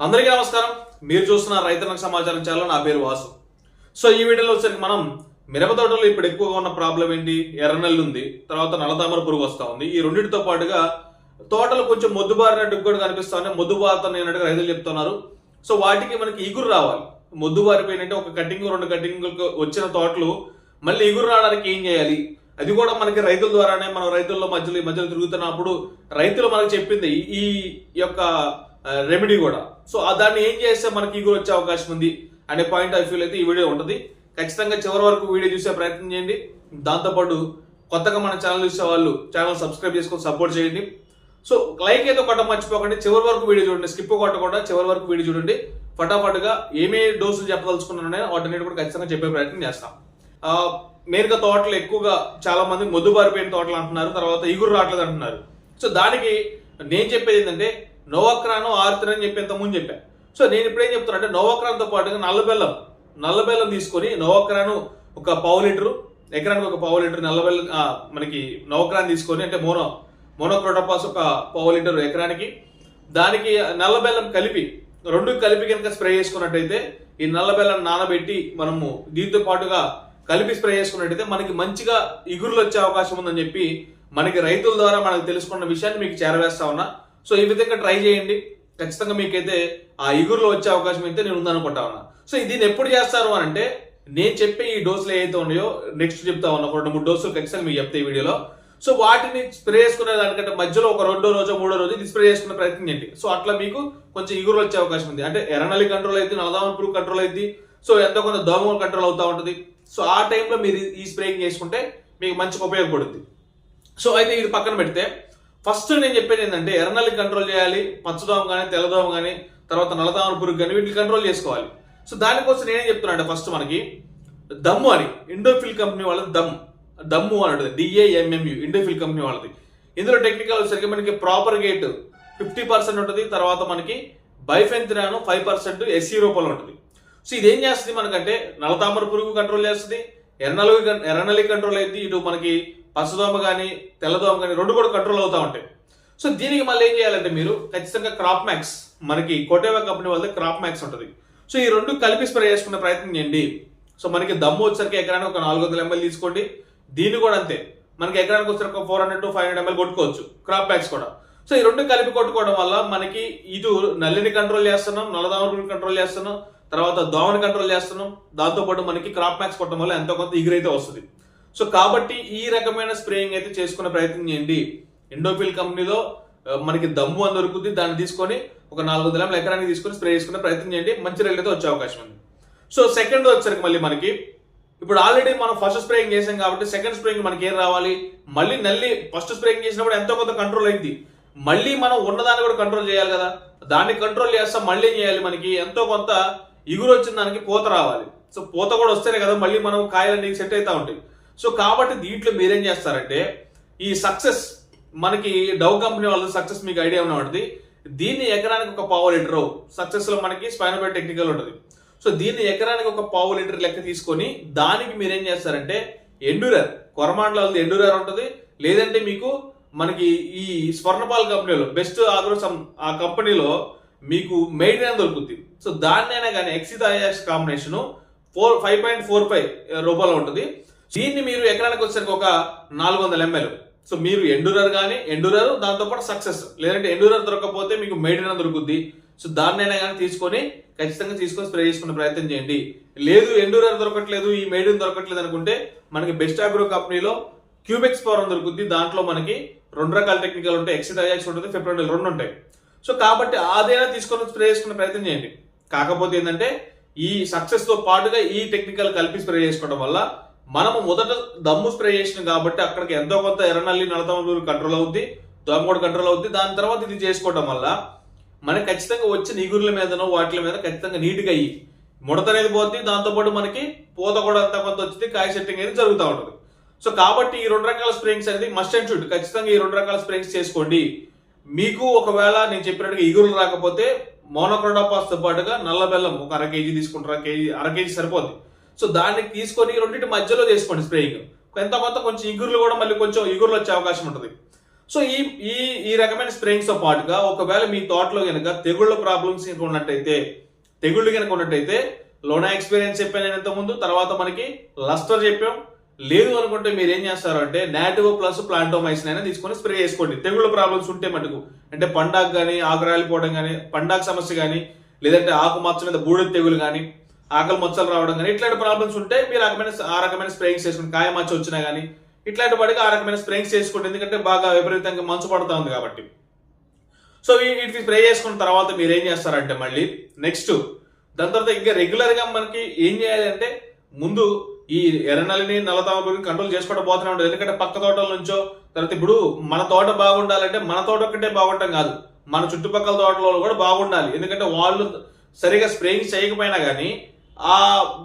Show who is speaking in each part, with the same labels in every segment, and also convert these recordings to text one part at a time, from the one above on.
Speaker 1: అందరికీ నమస్కారం. మీరు చూస్తున్న రైతన్నకు సమాచారం ఛానల్ నా పేరు వాసు. సో ఈ వీడియోలో వచ్చరికి మనం మిరప తోటలో ఇప్పుడు ఎక్కువగా ఉన్న ప్రాబ్లం ఏంటి? ఎర్రనెల్లు ఉంది. తర్వాత నల్లతామర పురుగు వస్తూ ఉంది. ఈ రెండింటితో పాటుగా తోటలు కొంచెం మొద్దుబారినట్టు కూడా కనిపిస్తా ఉన్నాయి. రైతులు చెప్తున్నారు. సో వాటికి మనకి ఇగురు రావాలి. మొద్దుబారిపోయినట్టే ఒక కటింగ్ రెండు కటింగ్లకు వచ్చిన తోటలు మళ్ళీ ఇగురు రావడానికి ఏం చేయాలి? అది కూడా మనకి రైతుల ద్వారానే మనం రైతుల్లో మధ్యలో ఈ మధ్యలో తిరుగుతున్నప్పుడు రైతులు మనకు చెప్పింది ఈ యొక్క రెమెడీ కూడా. సో దాన్ని ఏం చేస్తే మనకి ఇగురు వచ్చే అవకాశం ఉంది అనే పాయింట్ ఆఫ్ వ్యూ అయితే ఈ వీడియో ఉంటుంది. ఖచ్చితంగా చివరి వరకు వీడియో చూసే ప్రయత్నం చేయండి. దాంతోపాటు కొత్తగా మన ఛానల్ చూసే వాళ్ళు ఛానల్ సబ్స్క్రైబ్ చేసుకొని సపోర్ట్ చేయండి. సో లైక్ అయితే కొట్ట మర్చిపోకండి. చివరి వరకు వీడియో చూడండి. స్కిప్ కొట్టకుండా చివరి వరకు వీడియో చూడండి. ఫటాఫట్గా ఏమే డోసులు చెప్పదలుచుకున్నానో వాటిని కూడా ఖచ్చితంగా చెప్పే ప్రయత్నం చేస్తాం. మేరక తోటలు ఎక్కువగా చాలా మంది మొద్దుబారిపోయిన తోటలు అంటున్నారు. తర్వాత ఇగురు రావట్లేదు అంటున్నారు. సో దానికి నేను చెప్పేది ఏంటంటే నోవక్రాను ఆరుతర్ అని చెప్పి ఇంతకుముందు చెప్పాను సో నేను ఇప్పుడు ఏం చెప్తున్నా అంటే నోవక్రాన్తో పాటుగా నల్ల బెల్లం నల్ల బెల్లం తీసుకొని నోవక్రాను ఒక పావు లీటరు ఎకరానికి ఒక పావు లీటర్ నల్లబెల్లం మనకి నోవక్రాన్ తీసుకొని అంటే మోనో మోనోక్రోటోపాస్ ఒక పావు లీటర్ ఎకరానికి దానికి నల్ల బెల్లం కలిపి రెండు కలిపి కనుక స్ప్రే చేసుకున్నట్టయితే ఈ నల్ల బెల్లం నానబెట్టి మనము దీంతో పాటుగా కలిపి స్ప్రే చేసుకున్నట్టయితే మనకి మంచిగా ఇగురులు వచ్చే అవకాశం ఉందని చెప్పి మనకి రైతుల ద్వారా మనకు తెలుసుకున్న విషయాన్ని మీకు చేరవేస్తా ఉన్నా. సో ఈ విధంగా ట్రై చేయండి. ఖచ్చితంగా మీకైతే ఆ ఇగురులో వచ్చే అవకాశం అయితే నేను ఉందనుకుంటా ఉన్నా. సో దీన్ని ఎప్పుడు చేస్తారు అని అంటే నేను చెప్పే ఈ డోసులు ఏవైతే ఉన్నాయో నెక్స్ట్ చెప్తా ఉన్నా ఒక రెండు మూడు డోసులు ఖచ్చితంగా మీకు చెప్తే ఈ వీడియోలో. సో వాటిని స్ప్రే చేసుకునే దానికంటే మధ్యలో ఒక రెండో రోజు మూడో రోజు ఇది స్ప్రే చేసుకునే ప్రయత్నం చేయండి. సో అట్లా మీకు కొంచెం ఇగురు వచ్చే అవకాశం ఉంది. అంటే ఎర్రనల్లి కంట్రోల్ అయితే నలదామ పురుగు కంట్రోల్ అయింది సో ఎంతో కొంత దోమ కంట్రోల్ అవుతా ఉంటుంది. సో ఆ టైంలో మీరు ఈ స్ప్రేయింగ్ చేసుకుంటే మీకు మంచిగా ఉపయోగపడుతుంది సో అయితే ఇది పక్కన పెడితే ఫస్ట్ నేను చెప్పేది ఏంటంటే ఎర్రనల్లి కంట్రోల్ చేయాలి పచ్చదోమ కానీ తెల్లదోమ కానీ తర్వాత నల్లదోమ పురుగు కానీ వీటిని కంట్రోల్ చేసుకోవాలి. సో దానికోసం నేనేం చెప్తున్నా అంటే ఫస్ట్ మనకి దమ్ము అని ఇండోఫిల్ కంపెనీ వాళ్ళది దమ్. దమ్ము అని ఉంటుంది డిఏఎంఎంయు ఇండోఫిల్ కంపెనీ వాళ్ళది. ఇందులో టెక్నికల్ వచ్చేసరికి మనకి ప్రాపర్ గేట్ ఫిఫ్టీ పర్సెంట్ ఉంటుంది తర్వాత మనకి బైఫెంత్రాను ఫైవ్ పర్సెంట్ ఎస్సీ రూపంలో ఉంటుంది. సో ఇది ఏం చేస్తుంది మనకంటే నల్లతామర పురుగు కంట్రోల్ చేస్తుంది ఎర్రనల్లి ఎర్రనల్లి కంట్రోల్ అయింది ఇటు మనకి పచ్చదోమ కానీ తెల్లదోమ కానీ రెండు కూడా కంట్రోల్ అవుతా ఉంటాయి. సో దీనికి మళ్ళీ ఏం చేయాలంటే మీరు ఖచ్చితంగా క్రాప్ మ్యాక్స్ మనకి కోటేవా కంపెనీ వాళ్ళది క్రాప్ మ్యాక్స్ ఉంటుంది. సో ఈ రెండు కలిపి స్ప్రే చేసుకునే ప్రయత్నం చేయండి. సో మనకి దమ్ము వచ్చరికి ఎకరానికి ఒక నాలుగు వందల ఎంఎల్ తీసుకోండి. దీన్ని కూడా అంతే. మనకి ఎకరానికి వచ్చరికి ఒక four hundred to five hundred ML కొట్టుకోవచ్చు. Crop max కూడా. సో ఈ రెండు కలిపి కొట్టుకోవడం వల్ల మనకి ఇది నల్లిని కంట్రోల్ చేస్తున్నాం నల్లదామని కంట్రోల్ చేస్తున్నాం తర్వాత దోమని కంట్రోల్ చేస్తున్నాం. దాంతోపాటు మనకి క్రాప్ మ్యాక్స్ కొట్టడం వల్ల ఎంతో కొంత ఎగురైతే వస్తుంది సో కాబట్టి ఈ రకమైన స్ప్రేయింగ్ అయితే చేసుకునే ప్రయత్నం చేయండి. ఎండోఫిల్ కంపెనీలో మనకి దమ్ము అని దొరుకుతుంది. దాన్ని తీసుకొని ఒక నాలుగు వందల ఎంఎల్ ఎకరానికి తీసుకొని స్ప్రే చేసుకునే ప్రయత్నం చేయండి. మంచి రేట్ అయితే వచ్చే అవకాశం ఉంది. సో సెకండ్ వచ్చరికి మళ్ళీ మనకి ఇప్పుడు ఆల్రెడీ మనం ఫస్ట్ స్ప్రేయింగ్ చేసాం కాబట్టి సెకండ్ స్ప్రేయింగ్ మనకి ఏం రావాలి? మళ్ళీ నల్లి ఫస్ట్ స్ప్రేయింగ్ చేసినప్పుడు ఎంతో కొంత కంట్రోల్ అయింది. మళ్ళీ మనం ఉన్నదాన్ని కూడా కంట్రోల్ చేయాలి కదా. దాన్ని కంట్రోల్ చేస్తాం మళ్ళీ ఏం చేయాలి మనకి? ఎంతో కొంత ఇగురు వచ్చిన దానికి పూత రావాలి. సో పూత కూడా వస్తేనే కదా మళ్ళీ మనం కాయలన్నీ సెట్ అవుతా ఉంటాయి. సో కాబట్టి దీంట్లో మీరేం చేస్తారంటే ఈ సక్సెస్ మనకి డవ్ కంపెనీ వాళ్ళ సక్సెస్ మీకు ఐడియా ఉన్నది ఉంటుంది? దీన్ని ఎకరానికి ఒక పావు లీటర్ సక్సెస్లో మనకి స్పైనోబెట్ టెక్నికల్ ఉంటుంది. సో దీన్ని ఎకరానికి ఒక పావు లీటర్ లెక్క తీసుకొని దానికి మీరేం చేస్తారంటే ఎండూరర్ కొరమాండ్ల ఎండూరర్ ఉంటుంది. లేదంటే మీకు మనకి ఈ స్వర్ణపాల్ కంపెనీలో బెస్ట్ ఆగ్రో ఆ కంపెనీలో మీకు మెయిన్ అని దొరుకుతుంది సో దాన్నైనా కానీ ఎక్సిత్ is combination four five point four five రూపాయలు ఉంటుంది. దీన్ని మీరు ఎకరానికి వచ్చేసరికి ఒక నాలుగు వందల ఎంఎల్. సో మీరు ఎండూరర్ కానీ ఎండూరర్ దాంతోపాటు సక్సెస్. లేదంటే ఎండూరర్ దొరకకపోతే మీకు మెయిన్ దొరుకుద్ది. సో దాన్నైనా కానీ తీసుకొని ఖచ్చితంగా తీసుకొని స్ప్రే చేసుకునే ప్రయత్నం చేయండి. లేదు ఎండూరర్ దొరకట్లేదు ఈ మెయిన్ దొరకట్లేదు అనుకుంటే మనకి బెస్ట్ అగ్రో కంపెనీలో క్యూబెక్స్ పవర్ దొరుకుద్ది. దాంట్లో మనకి రెండు రకాల టెక్నికల్ ఉంటాయి. ఎక్సిట్ అయాక్స్ ఉంటుంది ఫిబ్రవరి రెండు ఉంటాయి. సో కాబట్టి అదైనా తీసుకొని స్ప్రే చేసుకునే ప్రయత్నం చేయండి. కాకపోతే ఏంటంటే ఈ సక్సెస్తో పాటుగా ఈ టెక్నికల్ కలిపి స్ప్రే చేసుకోవడం వల్ల మనము మొదట దమ్ము స్ప్రే చేసినాం కాబట్టి అక్కడికి ఎంతో కొంత ఎర్రనల్లి నలతమూరు కంట్రోల్ అవుద్ది దోమ కంట్రోల్ అవుద్ది. దాని తర్వాత ఇది చేసుకోవడం వల్ల మనకి ఖచ్చితంగా వచ్చిన ఈగుర్ల మీదనో వాటి మీద ఖచ్చితంగా నీట్గా అయ్యి ముడత అనేది పోద్ది. దాంతోపాటు మనకి పూత కూడా అంత కొంత వచ్చింది కాయ సెట్టింగ్ అనేది జరుగుతూ ఉంటుంది. సో కాబట్టి ఈ రెండు రకాల స్ప్రేయింగ్స్ అనేది మస్ట్ అండ్ షుడ్ ఖచ్చితంగా ఈ రెండు రకాల స్ప్రేయింగ్స్ చేసుకోండి. మీకు ఒకవేళ నేను చెప్పినట్టుగా ఇగురులు రాకపోతే మోనోక్రోడాపాస్తో పాటుగా నల్ల బెల్లం ఒక అర కేజీ తీసుకుంటారా కేజీ అర కేజీ సరిపోద్ది. సో దాన్ని తీసుకొని రెండింటి మధ్యలో చేసుకోండి స్ప్రేయింగ్. ఎంత కొంత కొంచెం ఇగురులు కూడా మళ్ళీ కొంచెం ఇగురులు వచ్చే అవకాశం ఉంటుంది. సో ఈ ఈ ఈ రకమైన స్ప్రేయింగ్స్తో పాటుగా ఒకవేళ మీ తోటలో కనుక తెగుళ్ళ ప్రాబ్లమ్స్ కనుక ఉన్నట్టయితే తెగుళ్ళు కనుక ఉన్నట్టయితే లోనా ఎక్స్పీరియన్స్ చెప్పాను నేను ఇంతకుముందు తర్వాత మనకి లస్టర్ చెప్పాం. లేదు అనుకుంటే మీరు ఏం చేస్తారు అంటే నాటివ్ ప్లస్ ప్లాంటోమైసిన్ అయినా తీసుకొని స్ప్రే చేసుకోండి. తెగుళ్ళ ప్రాబ్లమ్స్ ఉంటే మటుకు. అంటే పండాకు కానీ ఆకు రాలిపోవడం కానీ పండాకు సమస్య కానీ లేదంటే ఆకు మచ్చ మీద బూడిద తెగులు కానీ ఆకలి మచ్చలు రావడం కానీ ఇట్లాంటి ప్రాబ్లమ్స్ ఉంటే మీరు ఆ రకమైన ఆ రకమైన స్ప్రేయింగ్స్ చేసుకోండి కాయ మచ్చ వచ్చినా కానీ ఇట్లాంటి వాటికి ఆ రకమైన స్ప్రేయింగ్స్ చేసుకోండి. ఎందుకంటే బాగా విపరీతంగా మంచు పడుతూ ఉంది కాబట్టి. సో వీటికి స్ప్రే చేసుకున్న తర్వాత మీరు ఏం చేస్తారంటే మళ్ళీ నెక్స్ట్ దాని తర్వాత ఇంకా రెగ్యులర్గా మనకి ఏం చేయాలి అంటే ముందు ఈ ఎర్రనల్లిని నల్లతామని కంట్రోల్ చేసుకోవడం పోతూనే ఉంటుంది ఎందుకంటే పక్క తోటల నుంచో తర్వాత ఇప్పుడు మన తోట బాగుండాలంటే మన తోట ఒక్కటే బాగుంటాం కాదు. మన చుట్టుపక్కల తోటలో కూడా బాగుండాలి. ఎందుకంటే వాళ్ళు సరిగా స్ప్రేయింగ్ చేయకపోయినా కానీ ఆ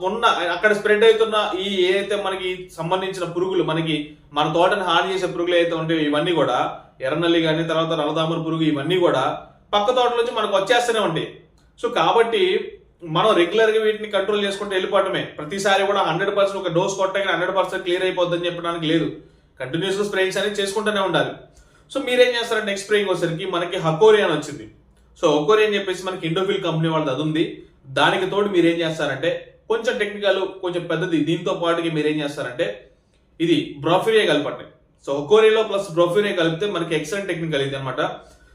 Speaker 1: ఉన్న అక్కడ స్ప్రెడ్ అవుతున్న ఈ ఏదైతే మనకి సంబంధించిన పురుగులు మనకి మన తోటని హాని చేసే పురుగులు ఏదైతే ఉంటాయో ఇవన్నీ కూడా ఎర్రనల్లి కానీ తర్వాత నల్లతామర పురుగు ఇవన్నీ కూడా పక్క తోటల నుంచి మనకు వచ్చేస్తూనే ఉంటాయి. సో కాబట్టి మనం రెగ్యులర్గా వీటిని కంట్రోల్ చేసుకుంటూ వెళ్ళిపోవటమే. ప్రతిసారి కూడా హండ్రెడ్ పర్సెంట్ ఒక డోస్ కొట్టగానే హండ్రెడ్ పర్సెంట్ క్లియర్ అయిపోద్దని చెప్పడానికి లేదు. కంటిన్యూస్గా స్ప్రేయింగ్స్ అనేది చేసుకుంటూనే ఉండాలి. సో మీరేం చేస్తారంటే నెక్స్ట్ స్ప్రేయింగ్ వచ్చేసరికి మనకి హకోరియా అని వచ్చింది. సో హకోరి అని చెప్పేసి మనకి ఇండోఫిల్ కంపెనీ వాళ్ళది అది ఉంది. దానికి తోడు మీరు ఏం చేస్తారంటే కొంచెం టెక్నికల్ కొంచెం పెద్దది దీంతో పాటుగా మీరు ఏం చేస్తారంటే ఇది బ్రోఫిరియా కలపండి. సో ఒకోరియాలో ప్లస్ బ్రోఫిరియా కలిపితే మనకి ఎక్సలెంట్ టెక్నికల్ ఇది అనమాట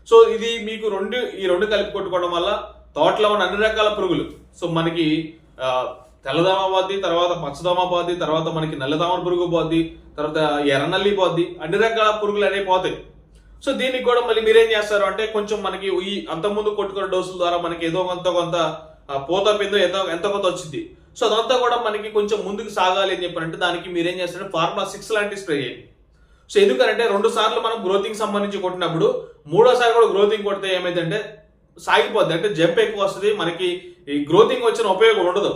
Speaker 1: సో ఇది మీకు రెండు ఈ రెండు కలిపి కొట్టుకోవడం వల్ల తోటలో ఉన్న అన్ని రకాల పురుగులు సో మనకి తెల్లదామ తెల్లదోమ పోద్ది తర్వాత పచ్చదోమ పోద్ది తర్వాత మనకి నల్లదామ పురుగు పోద్ది తర్వాత ఎర్రనల్లి పోద్ది అన్ని రకాల పురుగులు అనేవి పోతాయి. సో దీనికి కూడా మళ్ళీ మీరేం చేస్తారు అంటే కొంచెం మనకి ఈ అంతకుముందు కొట్టుకున్న డోసుల ద్వారా మనకి ఏదో కొంత కొంత పూత పిందో ఎంతో ఎంత కొంత వచ్చింది. సో అదంతా కూడా మనకి కొంచెం ముందుకు సాగాలి అని చెప్పారంటే దానికి మీరేం చేస్తారంటే ఫార్ములా సిక్స్ లాంటి స్ప్రే చేయండి. సో ఎందుకంటే రెండు సార్లు మనం గ్రోతింగ్ సంబంధించి కొట్టినప్పుడు మూడోసారి కూడా గ్రోతింగ్ కొడితే ఏమైందంటే సాగిపోద్ది. అంటే జంప్ ఎక్కువ వస్తుంది మనకి ఈ గ్రోతింగ్ వచ్చిన ఉపయోగం ఉండదు.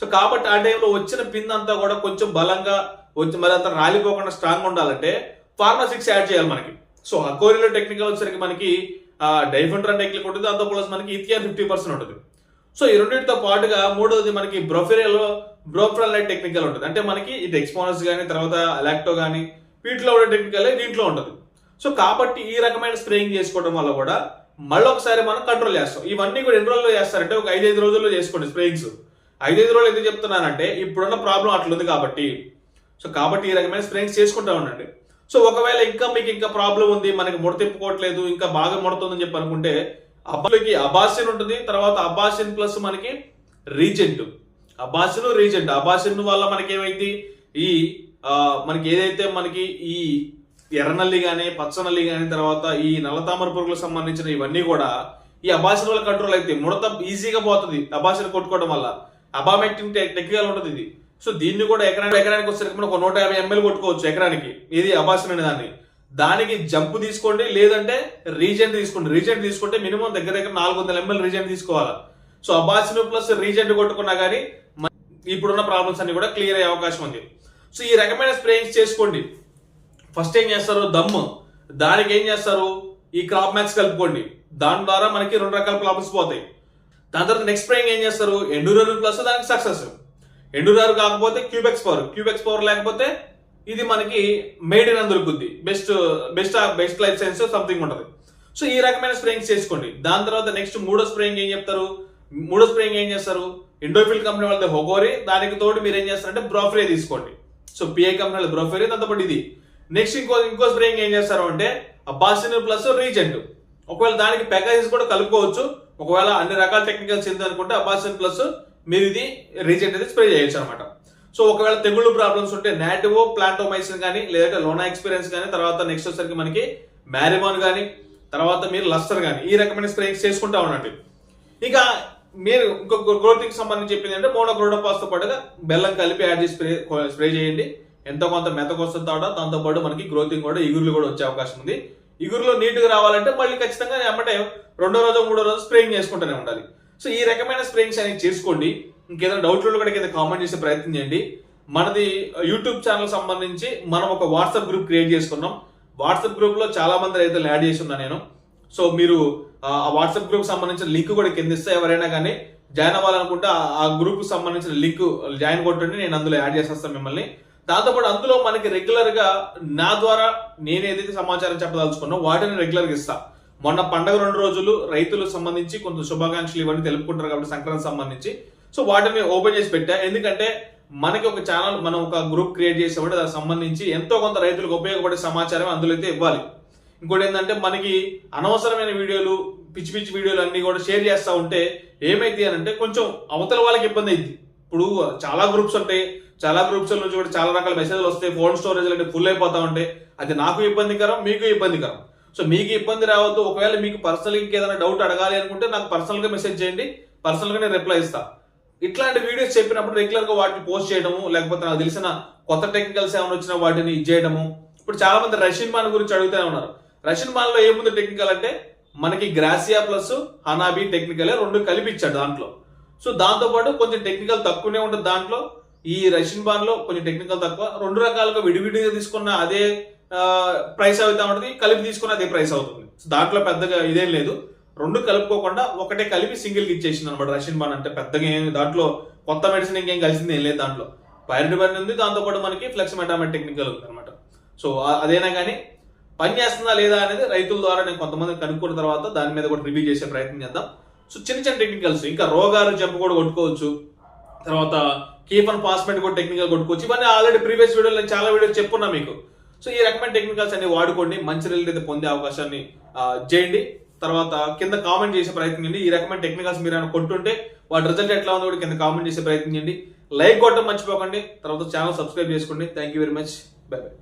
Speaker 1: సో కాబట్టి ఆ టైంలో వచ్చిన పిన్ అంతా కూడా కొంచెం బలంగా వచ్చి మరి అంతా రాలిపోకుండా స్ట్రాంగ్ ఉండాలంటే ఫార్మా సిక్స్ యాడ్ చేయాలి మనకి. సో అకోరిలో టెక్నికల్ వచ్చేసరికి మనకి డైఫెంట్రా టెక్నిక్ ఉంటుంది దాంతో ప్లస్ మనకి ఇథియా ఫిఫ్టీ పర్సెంట్ ఉంటుంది. సో ఈ రెండింటితో పాటుగా మూడోది మనకి బ్రొఫెరియాలో బ్రోఫ్రల్ లైట్ టెక్నికల్ ఉంటుంది. అంటే మనకి ఇది ఎక్స్పోనస్ కానీ తర్వాత లాక్టో కానీ వీటిలో ఉండే టెక్నికల్ దీంట్లో ఉంటుంది. సో కాబట్టి ఈ రకమైన స్ప్రేయింగ్ చేసుకోవడం వల్ల కూడా మళ్ళీ ఒకసారి మనం కంట్రోల్ చేస్తాం. ఇవన్నీ కూడా ఎన్ని రోజుల్లో చేస్తారంటే ఒక ఐదైదు రోజుల్లో చేసుకోండి స్ప్రేయింగ్స్. ఐదైదు రోజులు ఎందుకు చెప్తున్నానంటే ఇప్పుడున్న ప్రాబ్లం అట్లుంది కాబట్టి. సో కాబట్టి ఈ రకమైన స్ప్రేయింగ్స్ చేసుకుంటా ఉండండి. సో ఒకవేళ ఇంకా మీకు ఇంకా ప్రాబ్లం ఉంది మనకి ముడతిప్పుకోవట్లేదు ఇంకా బాగా ముడుతుందని చెప్పి అనుకుంటే అబ్బాయికి అబాసిన్ ఉంటుంది తర్వాత అబాసిన్ ప్లస్ మనకి రీజెంట్. Abacin Regent. అబాసిన్ వల్ల మనకి ఏమైంది ఈ మనకి ఏదైతే మనకి ఈ ఎర్రనల్లి కానీ పచ్చనల్లి కానీ తర్వాత ఈ నల్లతామర పురుగులకు సంబంధించిన ఇవన్నీ కూడా ఈ అబాసిన్ వల్ల కంట్రోల్ అయితే ముడత ఈజీగా పోతుంది అబాసిన్ కొట్టుకోవడం వల్ల. అబామెక్టిన్ టెక్నికల్ ఉంటుంది ఇది. సో దీన్ని కూడా ఎకరానికి ఎకరానికి వచ్చేసరికి మనం ఒక నూట యాభై ఎంఎల్ కొట్టుకోవచ్చు ఎకరానికి. ఇది అబాసిన్ అనే దాన్ని. దానికి జంప్ తీసుకోండి లేదంటే రీజెంట్ తీసుకోండి. రీజెంట్ తీసుకుంటే మినిమం దగ్గర దగ్గర నాలుగు వందల ఎంఎల్ రీజెంట్ తీసుకోవాలి? సో అబాసిన్ ప్లస్ రీజెంట్ కొట్టుకున్నా కానీ ఇప్పుడున్న ప్రాబ్లమ్స్ అన్ని కూడా క్లియర్ అయ్యే అవకాశం ఉంది. సో ఈ రకమైన స్ప్రేయింగ్స్ చేసుకోండి. ఫస్ట్ ఏం చేస్తారు? దమ్ము దానికి ఏం చేస్తారు? ఈ క్రాప్ మ్యాక్స్ కలుపుకోండి. దాని ద్వారా మనకి రెండు రకాల ప్రాబ్లమ్స్ పోతాయి. దాని తర్వాత నెక్స్ట్ స్ప్రేయింగ్ ఏం చేస్తారు? ఎండూరర్ ప్లస్ దానికి సక్సెస్. ఎండూరర్ కాకపోతే క్యూబెక్స్ పవర్. క్యూబెక్స్ పవర్ లేకపోతే ఇది మనకి మేడ్ ఇన్ అని దొరుకుద్ది best best best life science something ఉంటుంది. సో ఈ రకమైన స్ప్రేయింగ్ చేసుకోండి. దాని తర్వాత నెక్స్ట్ మూడో స్ప్రేయింగ్ ఏం చెప్తారు? మూడో స్ప్రేయింగ్ ఏం చేస్తారు? ఇండోఫిల్ కంపెనీ వాళ్ళది హొగోరి దానికి తోడు మీరు ఏం చేస్తారంటే బ్రోఫరే తీసుకోండి. సో పిఐ కంపెనీ వాళ్ళ బ్రోఫరే దాంతోపాటు ఇది. నెక్స్ట్ ఇంకో ఇంకో స్ప్రేయింగ్ ఏం చేస్తారు అంటే అబాసిన్ ప్లస్ రీజెంట్ ఒకవేళ దానికి పెగాసిస్ కూడా కలుపుకోవచ్చు. ఒకవేళ అన్ని రకాల టెక్నికల్స్ ఏంటి అనుకుంటే అబాసిన్ ప్లస్ మీరు ఇది రీజెంట్ అయితే స్ప్రే చేయొచ్చు అనమాట సో ఒకవేళ తెగుళ్ళు ప్రాబ్లమ్స్ ఉంటే నాటివో ప్లాంటోమైసిన్ కానీ లేదంటే లోనా ఎక్స్పీరియన్స్ కానీ తర్వాత నెక్స్ట్ వచ్చేసరికి మనకి మ్యారిమాన్ కానీ తర్వాత మీరు లస్టర్ కానీ ఈ రకమైన స్ప్రేయింగ్స్ చేసుకుంటా ఉండండి. ఇక మీరు ఇంకొక గ్రోతింగ్ సంబంధించి చెప్పింది అంటే మోనోక్రోడోపాస్తో పాటుగా బెల్లం కలిపి యాడ్ చేసి స్ప్రే స్ప్రే చేయండి. ఎంతో కొంత మెతకు వస్తుంది తాడ దాంతో పాటు మనకి గ్రోతింగ్ కూడా ఇగురులు కూడా వచ్చే అవకాశం ఉంది. ఇగురులో నీట్గా రావాలంటే మళ్ళీ ఖచ్చితంగా ఎమ్మటే రెండో రోజు మూడో రోజు స్ప్రేయింగ్ చేసుకుంటూనే ఉండాలి. సో ఈ రకమైన స్ప్రేయింగ్స్ అనేవి చేసుకోండి. ఇంకేదైనా డౌట్లు కూడా కింద కామెంట్ చేసే ప్రయత్నం చేయండి. మనది uh, యూట్యూబ్ ఛానల్ సంబంధించి మనం ఒక వాట్సాప్ గ్రూప్ క్రియేట్ చేసుకున్నాం. వాట్సాప్ గ్రూప్లో చాలా మంది రైతులు యాడ్ చేసి ఉన్నా నేను. సో మీరు uh, ఆ వాట్సాప్ గ్రూప్ సంబంధించిన లింక్ కూడా కింద ఇస్తే ఎవరైనా కానీ జాయిన్ అవ్వాలనుకుంటే ఆ- ఆ గ్రూప్ సంబంధించిన లింక్ జాయిన్ uh, కొట్టండి. నేను అందులో యాడ్ చేసేస్తాను మిమ్మల్ని. దాంతోపాటు అందులో మనకి రెగ్యులర్గా నా ద్వారా నేను ఏదైతే సమాచారం చెప్పదలుచుకున్నా వాటిని రెగ్యులర్గా ఇస్తా. మొన్న పండగ రెండు రోజులు రైతులకు సంబంధించి కొంత శుభాకాంక్షలు ఇవన్నీ తెలుపుకుంటారు కాబట్టి సంక్రాంతి సంబంధించి. సో వాటిని ఓపెన్ చేసి పెట్టా. ఎందుకంటే మనకి ఒక ఛానల్ మనం ఒక గ్రూప్ క్రియేట్ చేసామంటే దానికి సంబంధించి ఎంతో కొంత రైతులకు ఉపయోగపడే సమాచారం అందులో అయితే ఇవ్వాలి. ఇంకోటి ఏంటంటే మనకి అనవసరమైన వీడియోలు పిచ్చి పిచ్చి వీడియోలు అన్ని కూడా షేర్ చేస్తూ ఉంటే ఏమైంది అని అంటే కొంచెం అవతల వాళ్ళకి ఇబ్బంది అయింది. ఇప్పుడు చాలా గ్రూప్స్ ఉంటాయి. చాలా గ్రూప్స్ నుంచి కూడా చాలా రకాల మెసేజ్లు వస్తాయి. ఫోన్ స్టోరేజ్ అంటే ఫుల్ అయిపోతా ఉంటాయి అది నాకు ఇబ్బందికరం మీకు ఇబ్బందికరం. సో మీకు ఇబ్బంది రావద్దు. ఒకవేళ మీకు పర్సనల్గా ఇంకేదైనా డౌట్ అడగాలి అనుకుంటే నాకు పర్సనల్గా మెసేజ్ చేయండి. పర్సనల్గా నేను రిప్లై ఇస్తాను ఇట్లాంటి వీడియోస్ చెప్పినప్పుడు రెగ్యులర్గా వాటిని పోస్ట్ చేయడము లేకపోతే నాకు తెలిసిన కొత్త టెక్నికల్స్ ఏమైనా వచ్చినా వాటిని ఇది చేయడము. ఇప్పుడు చాలా మంది రష్యన్ బాన్ గురించి అడుగుతూనే ఉన్నారు. రష్యన్ బాన్లో ఏముంది టెక్నికల్ అంటే మనకి గ్రాసియా ప్లస్ హనాబీ టెక్నికల్ రెండు కలిపి ఇచ్చాడు దాంట్లో. సో దాంతో పాటు కొంచెం టెక్నికల్ తక్కువనే ఉంటుంది దాంట్లో. ఈ రష్యన్ బాన్లో కొంచెం టెక్నికల్ తక్కువ. రెండు రకాలుగా విడివిడిగా తీసుకున్న అదే ప్రైస్ అవుతా ఉంటుంది. కలిపి తీసుకున్న అదే ప్రైస్ అవుతుంది. సో దాంట్లో పెద్దగా ఇదేం లేదు. రెండు కలుపుకోకుండా ఒకటే కలిపి సింగిల్గా ఇచ్చేసింది అనమాట రష్యన్ బాన్ అంటే పెద్దగా ఏం దాంట్లో కొత్త మెడిసిన్ ఇంకేం కలిసింది ఏం లేదు దాంట్లో. పైరటి బర్న్ ఉంది దాంతోపాటు మనకి ఫ్లెక్స్ మెటామెట్ టెక్నికల్ ఉంది అనమాట. సో అదేనా కానీ పని చేస్తుందా లేదా అనేది రైతుల ద్వారా నేను కొంతమంది కనుక్కున్న తర్వాత దాని మీద కూడా రివ్యూ చేసే ప్రయత్నం చేద్దాం. సో చిన్న చిన్న టెక్నికల్స్ ఇంకా రోగాలు జంప్ కూడా కొట్టుకోవచ్చు. తర్వాత కీప్ అండ్ పాస్మెంట్ కూడా టెక్నికల్ కొట్టుకోవచ్చు. ఇవన్నీ ఆల్రెడీ ప్రీవియస్ వీడియోలో నేను చాలా వీడియోస్ చెప్పున్నా మీకు. సో ఈ రకమైన టెక్నికల్స్ అన్ని వాడుకోండి. మంచి రిజల్ట్ అయితే పొందే అవకాశాన్ని చేయండి. తర్వాత కింద కామెంట్ చేసే ప్రయత్నం చేయండి. ఈ రకమైన టెక్నికల్స్ మీరు ఏమైనా కొట్టుంటే వాటి రిజల్ట్ ఎట్లా ఉందో కూడా కింద కామెంట్ చేసే ప్రయత్నం చేయండి. లైక్ కొట్టడం మర్చిపోకండి. తర్వాత ఛానల్ సబ్స్క్రైబ్ చేసుకోండి. Thank you very much bye bye